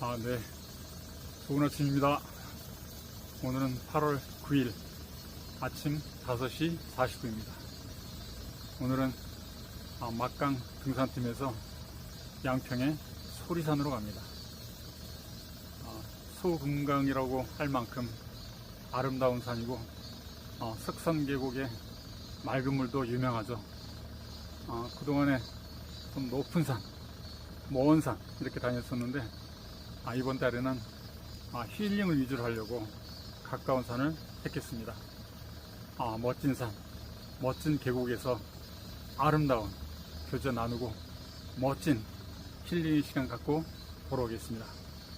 아, 네. 좋은 아침입니다. 오늘은 8월 9일 아침 5시 40분입니다. 오늘은 아, 막강 등산팀에서 양평의 소리산으로 갑니다. 아, 소금강이라고 할 만큼 아름다운 산이고 어, 석산 계곡의 맑은 물도 유명하죠. 아, 그동안에 좀 높은 산, 먼 산 이렇게 다녔었는데 아, 이번 달에는 아, 힐링을 위주로 하려고 가까운 산을 택했습니다. 아, 멋진 산, 멋진 계곡에서 아름다운 교제 나누고 멋진 힐링 시간 갖고 보러 오겠습니다.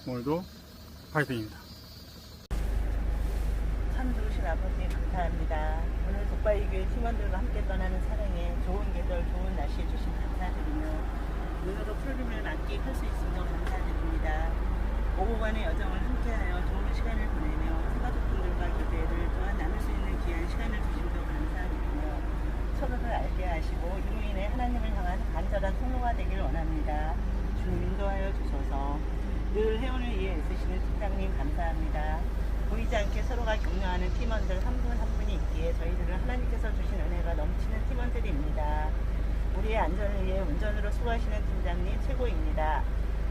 오늘도 파이팅입니다. 참 좋으신 아버지 감사합니다. 오늘 독바이교회 팀원들과 함께 떠나는 사랑에 좋은 계절, 좋은 날씨에 주신 감사드리며 눈으로 푸르름을 만끽할 수 있음도 감사드립니다. 오고간의 여정을 함께하여 좋은 시간을 보내며 가족분들과 교제를 또한 나눌 수 있는 귀한 시간을 주심도 감사드리며 서로를 알게 하시고 이로 인해 하나님을 향한 간절한 통로가 되길 원합니다. 주님 인도하여 주소서 늘 회원을 위해 애쓰시는 팀장님 감사합니다. 보이지 않게 서로가 격려하는 팀원들 한 분한 분이 있기에 저희들은 하나님께서 주신 은혜가 넘치는 팀원들입니다. 우리의 안전을 위해 운전으로 수고하시는 팀장님 최고입니다.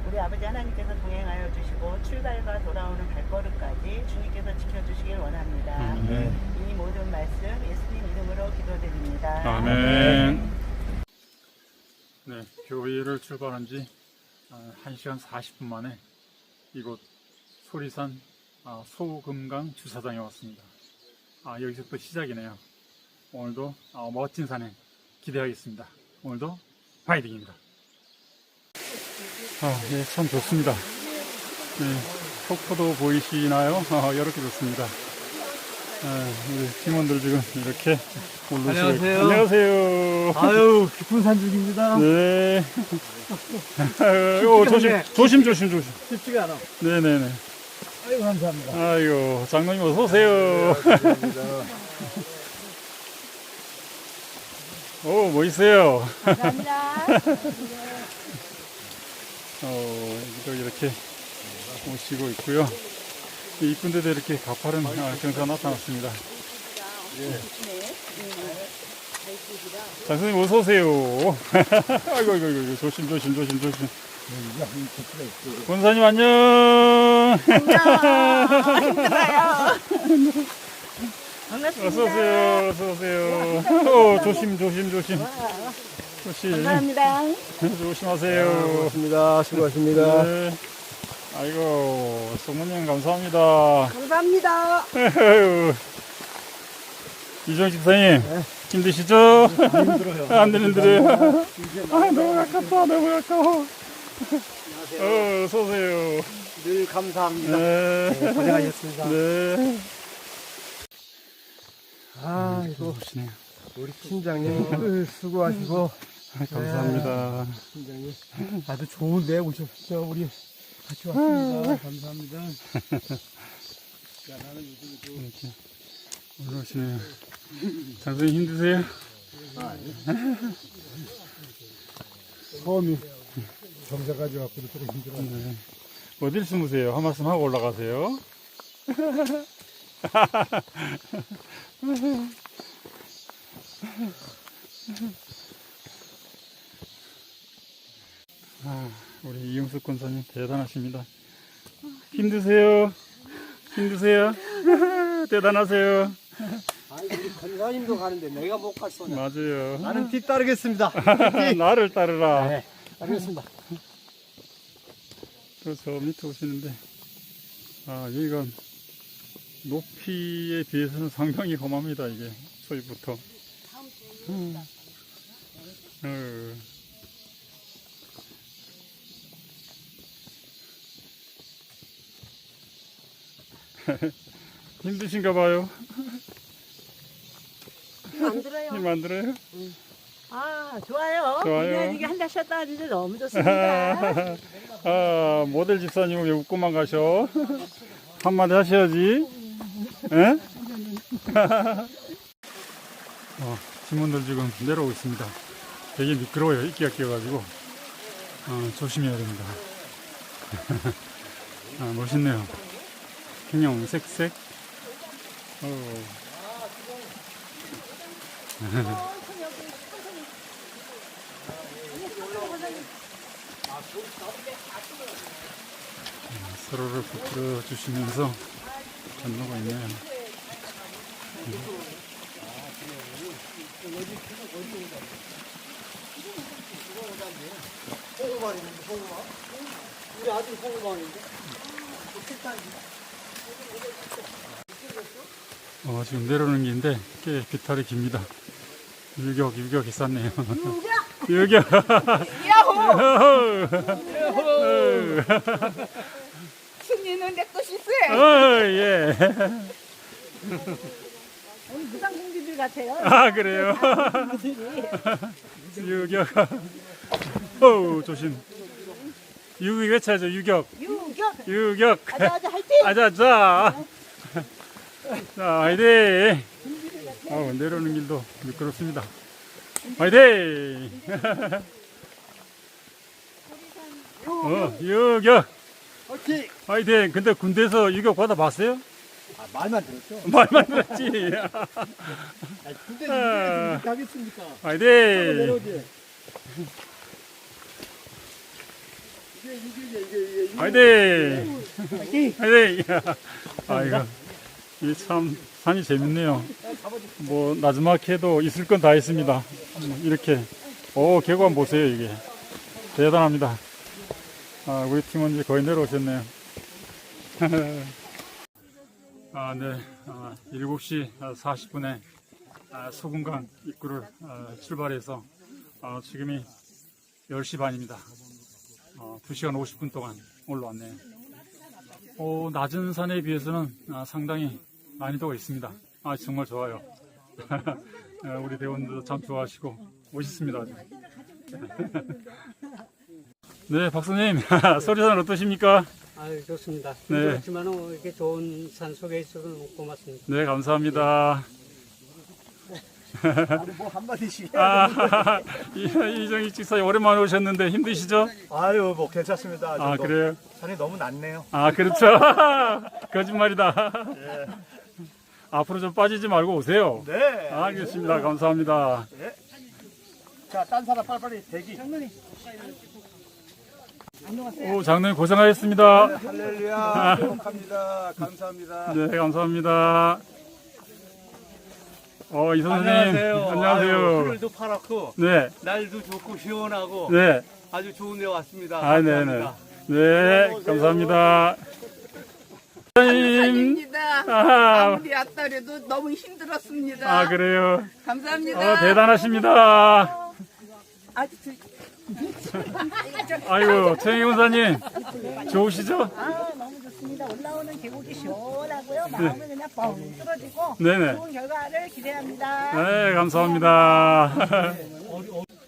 우리 아버지 하나님께서 동행하여 주시고 출발과 돌아오는 발걸음까지 주님께서 지켜주시길 원합니다. 아멘. 이 모든 말씀 예수님 이름으로 기도드립니다. 아멘. 네, 교회를 출발한 지 아, 1시간 40분 만에 이곳 소리산 아, 소금강 주차장에 왔습니다. 아, 여기서부터 시작이네요. 오늘도 아, 멋진 산행 기대하겠습니다. 오늘도 파이팅입니다. 아, 예, 참 좋습니다. 네, 폭포도 보이시나요? 아, 이렇게 좋습니다. 아, 우리 팀원들 지금 이렇게 올라오시고 안녕하세요. 안녕하세요. 아유, 깊은 산중입니다. 네. 아유, 조심, 조심, 조심, 조심. 쉽지가 않아. 네네네. 아유, 감사합니다. 아이고, 장로님 어서오세요. 감사합니다. 오, 멋있어요. 감사합니다. 어, 여기도 이렇게 오시고 있고요. 이 이쁜 데도 이렇게 가파른 아, 경사가 나타났습니다. 장선생님 어서 오세요. 아이고, 아이고, 아이고, 조심, 조심, 조심, 조심. 권사님 안녕. 반갑습니다. 어서 오세요, 어서 오세요. 어, 조심, 조심, 조심. 감사합니다. 조심하세요. 고맙습니다. 수고하십니다. 네. 아이고, 소모님 감사합니다. 감사합니다. 이종 집사님, 힘드시죠? 힘들어요. 안 되는데요. 아, 너무 가깝다, 너무 가까워. 어, 어서오세요. 늘 감사합니다. 네. 고생하셨습니다. 네. 아, 이거 보시네요. 우리 팀장님 늘 수고하시고 아, 감사합니다. 팀장님 아주 좋은 데 오셨죠. 우리 같이 왔습니다. 감사합니다. 야, 나는 요즘 또 이렇게 올라오시네요. 장선님 힘드세요? 처음이 정사까지 왔고도 조금 힘들어요. 네. 어딜 숨으세요? 한 말씀 하고 올라가세요. 아, 우리 이용숙 권사님 대단하십니다. 힘드세요? 힘드세요? 대단하세요. 아니, 우리 권사님도 가는데 내가 못 갔어. 맞아요. 나는 뒤따르겠습니다. 나를 따르라. 네. 또저 밑에 오시는데, 아, 여기가 높이에 비해서는 상당히 험합니다, 이게. 저희부터. 음. 어. 힘드신가 봐요. 안 들어요. 힘안 들어요? 아, 좋아요. 좋아요. 그냥 이게 한달 쉬었다 왔는데 너무 좋습니다. 아, 모델 집사님은 왜 웃고만 가셔? 한마디 하셔야지. 에? 어, 팀원들 지금 내려오고 있습니다. 되게 미끄러워요. 이끼가 끼어가지고. 어, 조심해야 됩니다. 아, 멋있네요. 그냥 색색. 어. 아, 서로를 부풀어 주시면서 건너고 있네요. 어, 지금 내려오는 길인데 꽤 비탈이 깁니다. 유격, 유격이 쌌네요. 유격! 야호! 승리는 내 것이세. 어, 예. 같아요. 아, 그래요? 유격. 어우, 조심. 유격 외쳐야죠, 유격. 유격. 유격. 아자 아자 화이팅. 아자자. 자, 화이팅. 어, 내려오는 길도 미끄럽습니다. 화이팅. 어, 유격. 화이팅! 화이팅. 근데 군대에서 유격 받아봤어요? 아, 말만 들었죠? 말만 들었지. 아, 근데 아. 이렇게 하겠습니까? 화이팅. 내려오지. 이게, 이게, 이게, 이게, 이게. 화이팅. 화이팅! 화이팅. 아이고. 이 참 산이 재밌네요. 뭐 나즈마키에도 있을 건 다 있습니다. 뭐 이렇게 오 계곡 보세요 이게 대단합니다. 아 우리 팀원 이제 거의 내려오셨네요. 아 네, 아, 7시 40분에 아, 소금강 입구를 아, 출발해서 아, 지금이 10시 반입니다. 어, 2시간 50분 동안 올라왔네요. 어, 낮은 산에 비해서는 아, 상당히 난이도가 있습니다. 아, 정말 좋아요. 아, 우리 대원들도 참 좋아하시고 멋있습니다. 네, 박사님 소리산 어떠십니까? 아유 좋습니다. 네. 그렇지만 이렇게 좋은 산 속에 있어서 너무 고맙습니다. 네, 감사합니다. 우리 뭐 한마디씩. 아, 이- 이정희 직사님 오랜만에 오셨는데 힘드시죠? 아유, 뭐 괜찮습니다. 아, 좀 그래요? 산이 너무 낮네요. 아, 그렇죠. 거짓말이다. 앞으로 좀 빠지지 말고 오세요. 네. 아, 알겠습니다. 감사합니다. 자, 딴 사람 빨리빨리 대기. 오, 장로님 고생하셨습니다. 할렐루야. 행복합니다. 감사합니다. 네, 감사합니다. 어, 이 선 생님. 아유, 안녕하세요. 술도 팔았고 네, 날도 좋고 시원하고 네. 아주 좋은 데 왔습니다. 아, 네, 네. 감사합니다. 네, 감사합니다. 아, 아무리 왔더라도 너무 힘들었습니다. 아, 그래요. 감사합니다. 어, 대단하십니다. 아주 들- 아이고, 최영희 권사님. 좋으시죠? 아 너무 좋습니다. 올라오는 계곡이 시원하고요. 마음은 그냥 뻥 뚫어지고 네네. 좋은 결과를 기대합니다. 네, 감사합니다.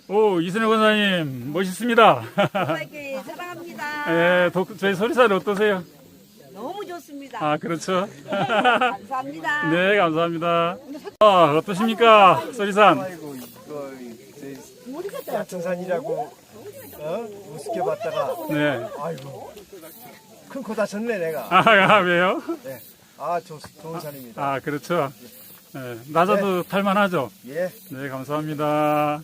오, 이순혜 권사님, 멋있습니다. 사랑하게 사랑합니다. 예, 독, 저희 소리살 어떠세요? 너무 좋습니다. 아, 그렇죠. 감사합니다. 네, 감사합니다. 아, 어떠십니까? 소리산. 아이고, 이거, 저, 같은 산이라고, 어? 우습게 봤다가, 네. 아이고. 큰 코 다쳤네, 내가. 아, 아, 왜요? 네. 아, 좋, 좋은 산입니다. 아, 그렇죠. 네, 낮아도 탈만하죠? 예. 네, 감사합니다.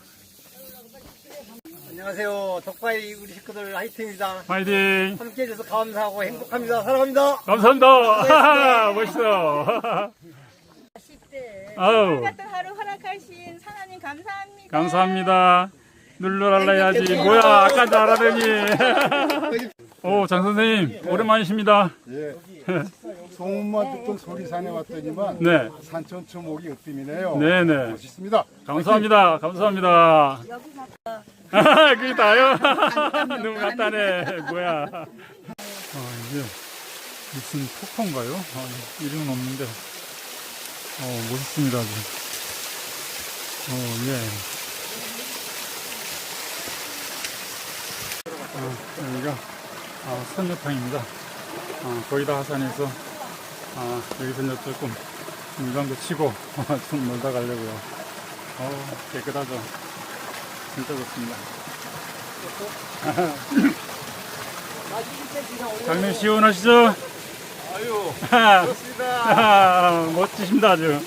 안녕하세요. 덕바이 우리 식구들 하이팅입니다. 화이팅! 함께 해줘서 감사하고 행복합니다. 사랑합니다. 감사합니다! 멋있어! 10대 아우, 같은 하루 허락하신 하나님 감사합니다. 감사합니다. 눌러랄라 해야지. 뭐야, 아까 잘하더니. 오, 장 선생님, 오랜만이십니다. 예. 소문만 듣던 소리산에 왔더니만 네, 산천초 목이 으뜸이네요. 네네. 멋있습니다. 감사합니다. 감사합니다. 아, 그게 다요? 너무 간단해. 뭐야. 아, 이게 무슨 폭포인가요? 아, 이름은 없는데. 어, 멋있습니다. 아주. 어, 예. 아, 여기가 아, 선녀탕입니다. 아, 거의 다 하산해서 아, 여기서 이제 조금 물광도 치고 좀 놀다 가려고요. 어, 깨끗하죠. 진짜 좋습니다. 장님 시원하시죠? 아유, 좋습니다. 멋지십니다, 아주.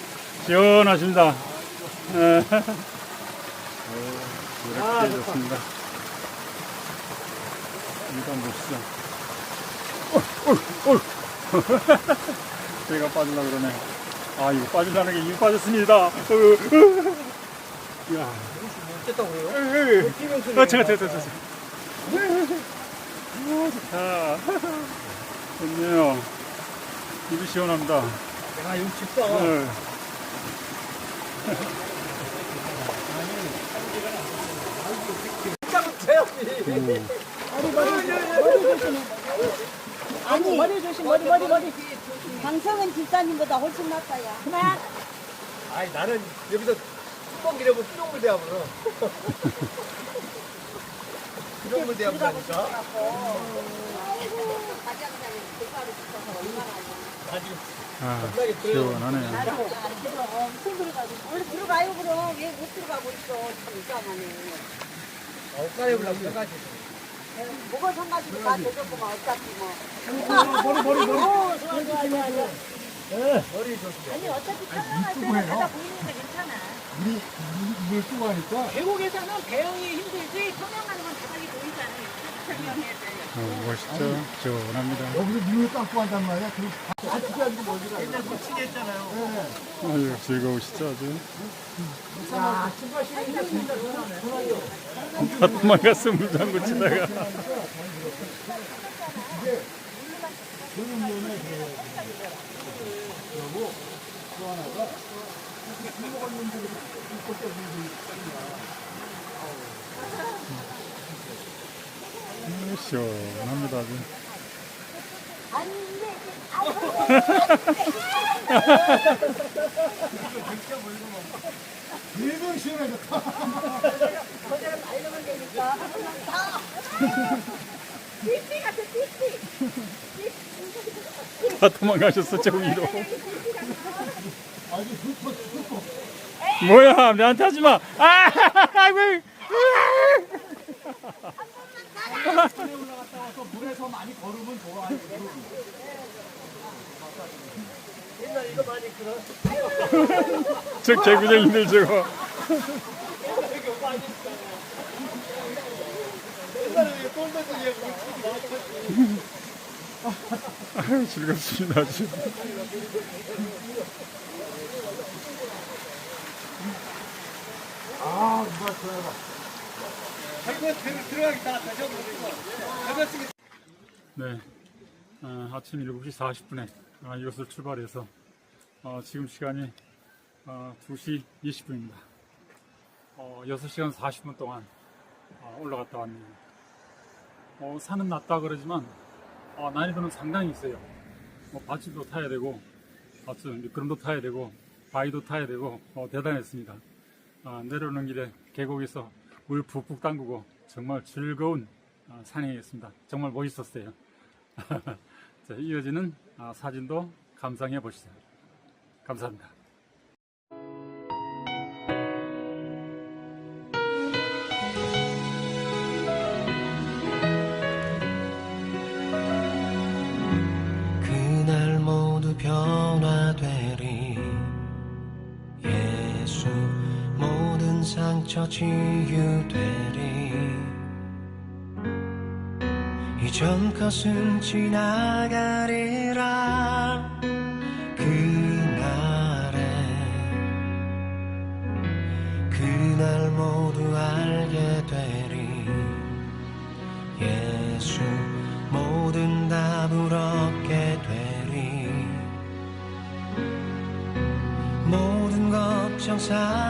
시원하십니다. 예. 어, 이렇게 좋습니다. 일단 보시죠. 어, 어, 어. 제가 빠지려고 그러네. 아, 이거 빠지려는 게 이거 빠졌습니다. 어, 어. 이야. 됐다고요? 어, 제가, 제가, 제가. 오, 좋다. 좋네요. 입이 시원합니다. 야, 이거 집다. 네. 아니 머리 조심 머리 머리 머리. 방송은 집사님보다 훨씬 낫다야. 그만. 아니, 나는 여기서 뻥 이러면 수돗물 대합으로. 수돗물 대합이라니까. 나 지금 아, 겁나게 떨려. 시원하네요. 원래 들어가요 그럼 왜 못 들어가고 있어? 참 이상하네. 옷가에 올라가 가지고. 뭐가 상가지고 다 되겠구만 어차피 뭐. 머리 머리 머리. 어, 좋아 좋아 좋아 좋아. 머리 좋습니다. 아니 어차피 촬영할 때는 가다 보이니까 괜찮아. 물이 물 뜨고 하니까 계곡에서는 배영이 힘들지 촬영하는 건 바닥이. 촬영해야 돼. 어, 멋있죠? 시원합니다. 여기서 물을 감고 한단 말이야. 그 아유, 즐거우시죠, 아주? 다 도망갔어, 물장구 치다가. 음, 시원합니다, 아주. 일본 시원해졌다. 다 도망가셨어, 저 위로. 뭐야, 나한테 하지 마. 아, 아이고. 물에서 많이 걸으면 좋아. 옛날 이거 많이 그런. 저 개구쟁이들 저거. 옛날에 왜 똘똘 얘기하고 아유, 즐겁습니다. 아, 누가 좋아해 봐. 네. 어, 아침 7시 40분에 아, 이것을 출발해서 어, 지금 시간이 어, 2시 20분입니다. 어, 6시간 40분 동안 어, 올라갔다 왔네요. 어, 산은 낮다 그러지만 어, 난이도는 상당히 있어요. 뭐 밧줄도 타야 되고 밧줄 미끄럼도 타야 되고 바위도 타야 되고 어, 대단했습니다. 어, 내려오는 길에 계곡에서 물 푹푹 담그고 정말 즐거운 어, 산행이었습니다. 정말 멋있었어요. 자, 이어지는 아, 사진도 감상해 보시죠. 감사합니다. 치유되리. 이전 것은 지나가리라. 그날에 그날 모두 알게 되리. 예수 모든 답을 얻게 되리. 모든 걱정 사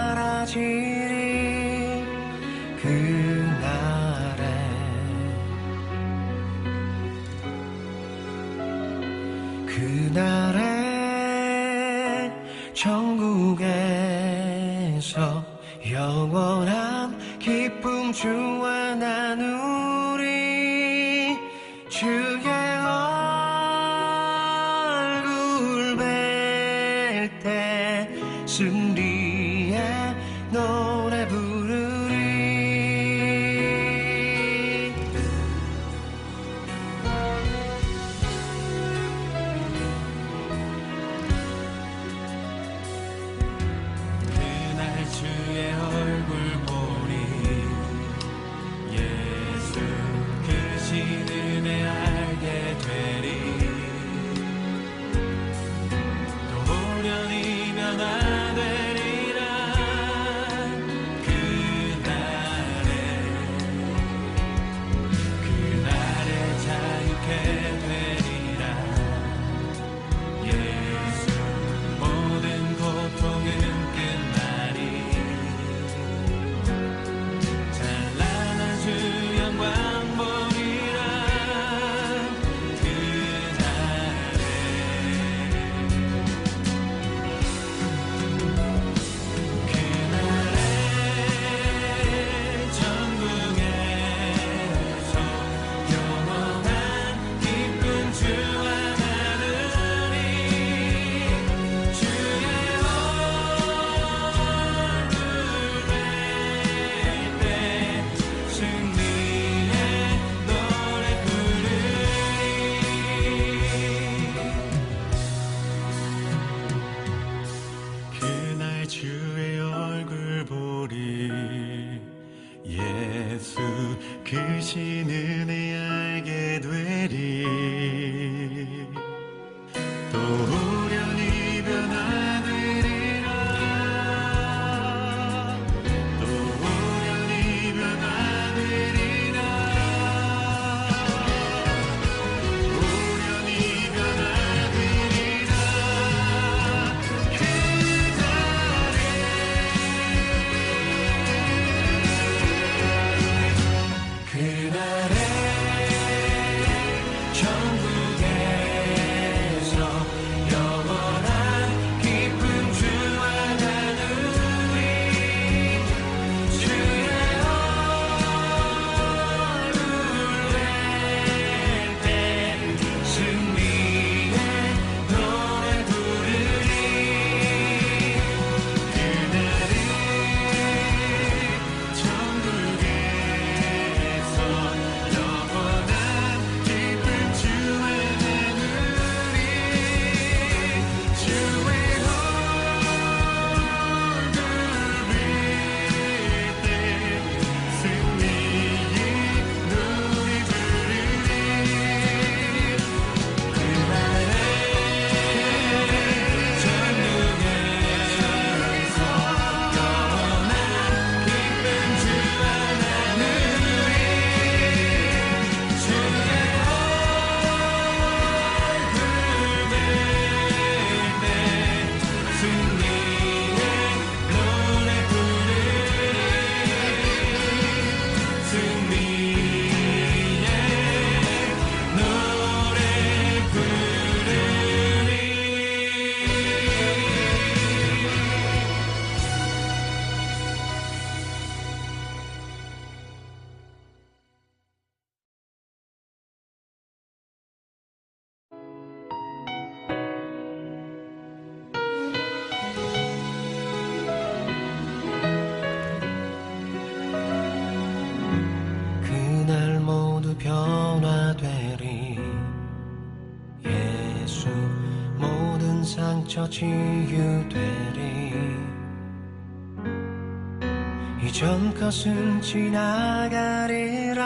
지나가리라.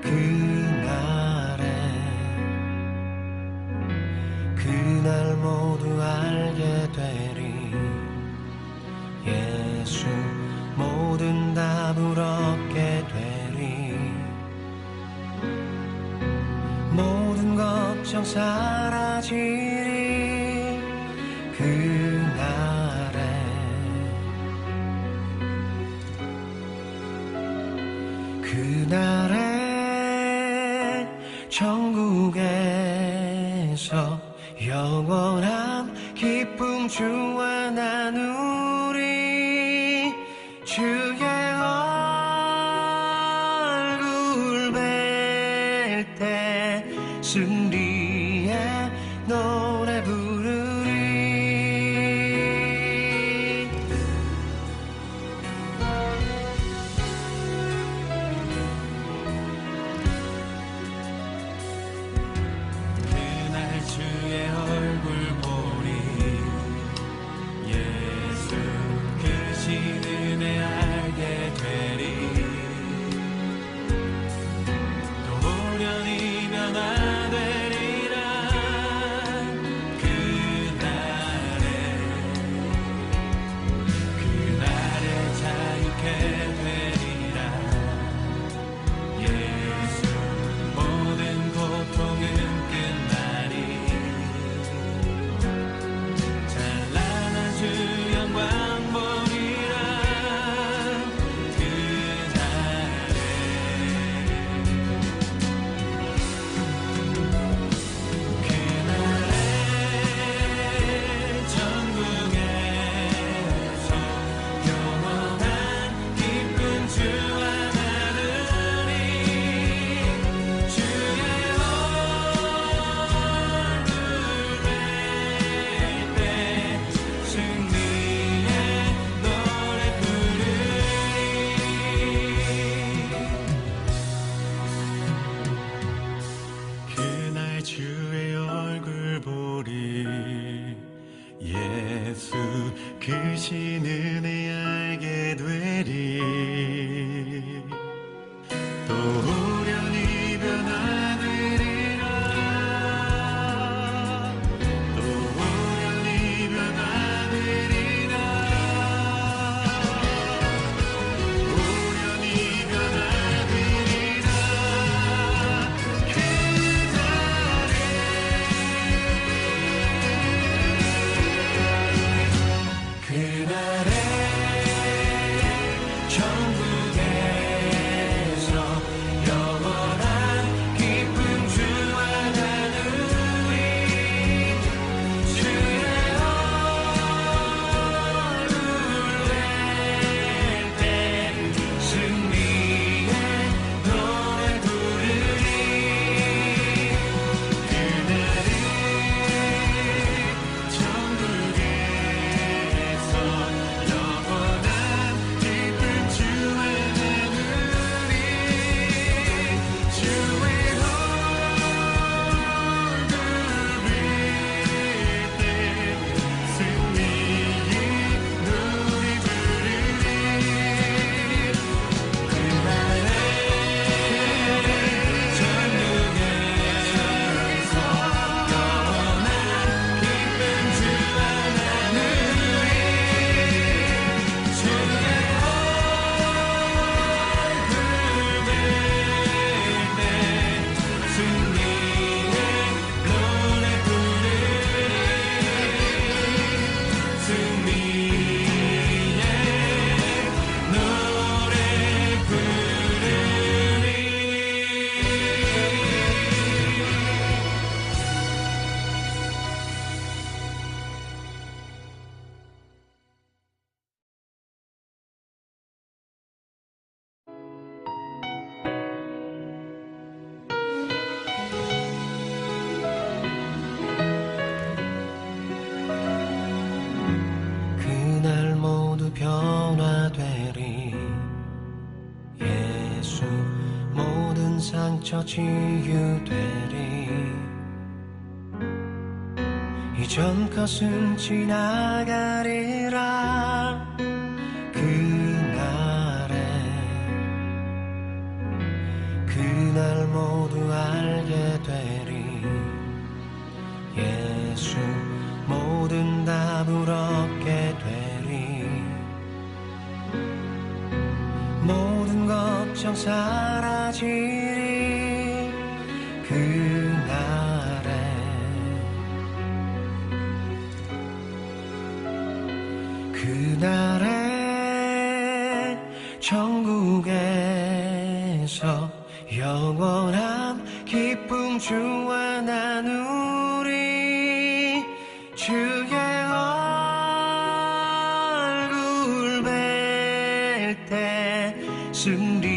그날에 그날 모두 알게 되리. 예수 모든 다 부럽게 되리. 모든 걱정 사라지 Oh. 지게 되리. 이전 것은 지나가리라. 그날에 그날 모두 알게 되리. 예수 모든 답을 얻게 되리. 모든 걱정 사라지 그날의 천국에서 영원한 기쁨 주와 나누리 주의 얼굴 뵐 때 승리